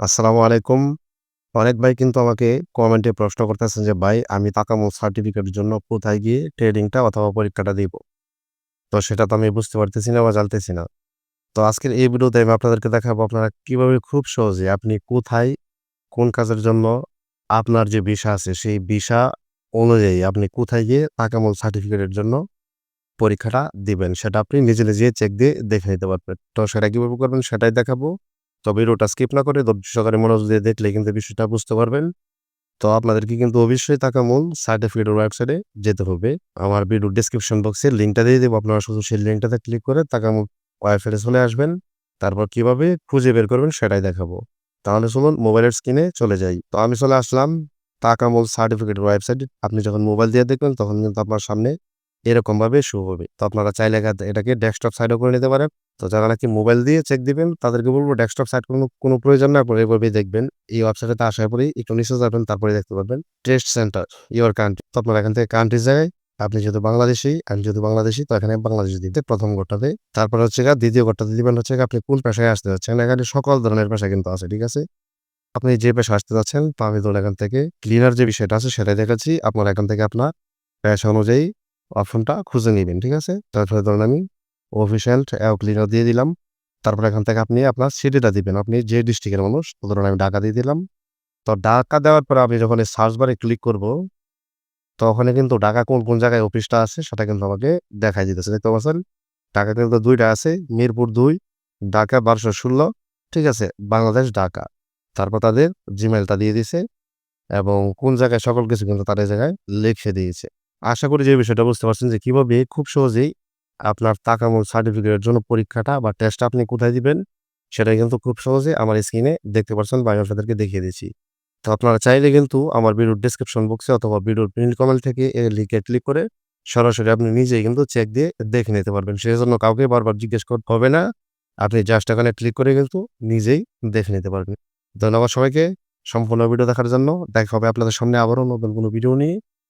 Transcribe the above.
আসসালামু আলাইকুম। অনেক ভাই কিন্তু আমাকে কমেন্টে প্রশ্ন করতেছেন যে, "ভাই আমি তাকামুল সার্টিফিকেটের জন্য কোথায় গিয়ে ট্রেডিংটা অথবা পরীক্ষাটা দিব?" তো সেটা তো আমি বুঝতে পারতেছি না বা জানতেছি না। তো আজকের এই ভিডিওতে আমি আপনাদেরকে দেখাবো আপনারা কীভাবে খুব সহজে আপনি কোথায়, কোন কাজের জন্য আপনার যে ভিসা আছে সেই ভিসা অনুযায়ী আপনি কোথায় গিয়ে তাকামুল সার্টিফিকেটের জন্য পরীক্ষাটা দিবেন। সেটা আপনি নিজে, নিজে চেক দিয়ে দেখে নিতে পারবেন। তো সেটা কীভাবে করবেন সেটাই দেখাবো। তো ভিডিওটা স্কিপ না করে ধৈর্য সহকারে মনোযোগ দিয়ে দেখলে কিন্তু বিষয়টা বুঝতে পারবেন। তো আপনাদেরকে কিন্তু অবশ্যই তাকামুল সার্টিফিকেটের ওয়েবসাইটে যেতে হবে। আমার ভিডিওর ডেসক্রিপশন বক্সে লিঙ্কটা দিয়ে দেবো। আপনারা শুধু সেই লিঙ্কটাতে ক্লিক করে তাকামুল ওয়েবসাইটে চলে আসবেন। তারপর কীভাবে খুঁজে বের করবেন সেটাই দেখাবো। তাহলে চলুন মোবাইলের স্ক্রিনে চলে যাই। তো আমি চলে আসলাম তাকামুল সার্টিফিকেটের ওয়েবসাইটে। আপনি যখন মোবাইল দিয়ে দেখবেন তখন কিন্তু আপনার সামনে এরকমভাবে শো হবে। তো আপনারা চাইলে এটাকে ডেস্কটপ সাইডও করে নিতে পারেন। তো যারা নাকি মোবাইল দিয়ে চেক দিবেন তাদেরকে বলব ডেস্কটপ সাইড কোনো, কোনো প্রয়োজন না আপনারা এভাবেই দেখবেন। এই ওয়েবসাইটে আসার পরেই একটু নিচে যাবেন তারপরে দেখতে পারবেন টেস্ট সেন্টার ইওর কান্ট্রি। তো আপনারা এখান থেকে কান্ট্রি জায়গায় আপনি যেহেতু বাংলাদেশি আমি যেহেতু বাংলাদেশী তো এখানে বাংলাদেশ দিতে প্রথম ঘরটাতে। তারপরে হচ্ছে দ্বিতীয় ঘরটাতে দিবেন হচ্ছে আপনি কোন পেশায় আসতে যাচ্ছেন। এখানে সকল ধরনের পেশা কিন্তু আছে, ঠিক আছে? আপনি যে পেশায় আসতে যাচ্ছেন তো আমি ধরুন এখান থেকে ক্লিনার যে বিষয়টা আছে সেটাই দেখাচ্ছি। আপনার এখান থেকে আপনার পেশা অনুযায়ী অপশনটা খুঁজে নিবেন, ঠিক আছে? তারপরে ধরুন আমি অফিসিয়াল ক্লিনার দিয়ে দিলাম। তারপরে এখান থেকে আপনি আপনার সিটিটা দিবেন। আপনি যে ডিস্ট্রিক্টের মানুষ ধরুন আমি ঢাকা দিয়ে দিলাম। তো ঢাকা দেওয়ার পরে আমি যখন সার্চ বারে ক্লিক করব তো ওখানে কিন্তু ঢাকা কোন, কোন জায়গায় অফিসটা আছে সেটা কিন্তু আমাকে দেখাই দিতেছে। দেখতে পাচ্ছেন? ঢাকা কিন্তু দুইটা আছে। মিরপুর ২, ঢাকা ১২১৬ ঠিক আছে? বাংলাদেশ ঢাকা। তারপর তাদের জিমেলটা দিয়ে দিছে এবং কোন জায়গায় সকল কিছু কিন্তু তাদের জায়গায় লিখে দিয়েছে। আশা করি যে বিষয়টা বুঝতে পারছেন যে কীভাবে খুব সহজেই আপনার তাকামুল সার্টিফিকেটের জন্য পরীক্ষাটা বা টেস্টটা আপনি কোথায় দিবেন সেটা কিন্তু খুব সহজে আমার স্ক্রিনে দেখতে পারছেন বা আমি আপনাদেরকে দেখিয়ে দিচ্ছি। তো আপনারা চাইলে কিন্তু আমার ভিডিওর ডেসক্রিপশন বক্সে অথবা ভিডিওর প্রিন্ট কমেন্ট থেকে এই লিংকে ক্লিক করে সরাসরি আপনি নিজেই কিন্তু চেক দিয়ে দেখে নিতে পারবেন। সেজন্য কাউকে বারবার জিজ্ঞেস করতে হবে না। আপনি জাস্ট এখানে ক্লিক করে কিন্তু নিজেই দেখে নিতে পারবেন। ধন্যবাদ সবাইকে, সম্পূর্ণ ভিডিও দেখার জন্য। দেখা হবে আপনাদের সামনে আবারও নতুন কোনো ভিডিও নিয়ে।